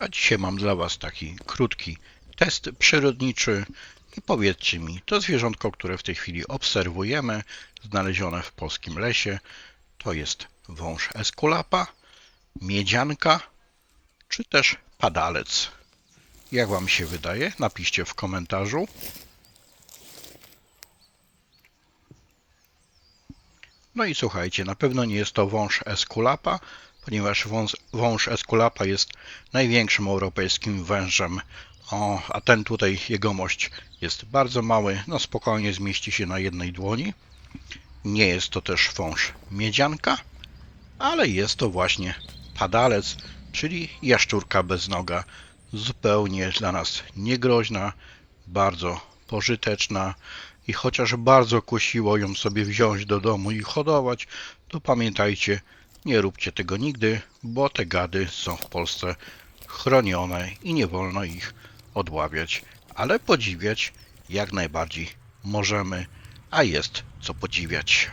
A dzisiaj mam dla Was taki krótki test przyrodniczy i powiedzcie mi, to zwierzątko, które w tej chwili obserwujemy, znalezione w polskim lesie, to jest wąż eskulapa, miedzianka czy też padalec. Jak Wam się wydaje? Napiszcie w komentarzu. No i słuchajcie, na pewno nie jest to wąż eskulapa, ponieważ wąż, wąż eskulapa jest największym europejskim wężem, o, a ten tutaj jegomość jest bardzo mały, no spokojnie zmieści się na jednej dłoni. Nie jest to też wąż miedzianka, ale jest to właśnie padalec, czyli jaszczurka bez noga, zupełnie dla nas niegroźna, bardzo pożyteczna i chociaż bardzo kusiło ją sobie wziąć do domu i hodować, to pamiętajcie, nie róbcie tego nigdy, bo te gady są w Polsce chronione i nie wolno ich odławiać, ale podziwiać jak najbardziej możemy, a jest co podziwiać.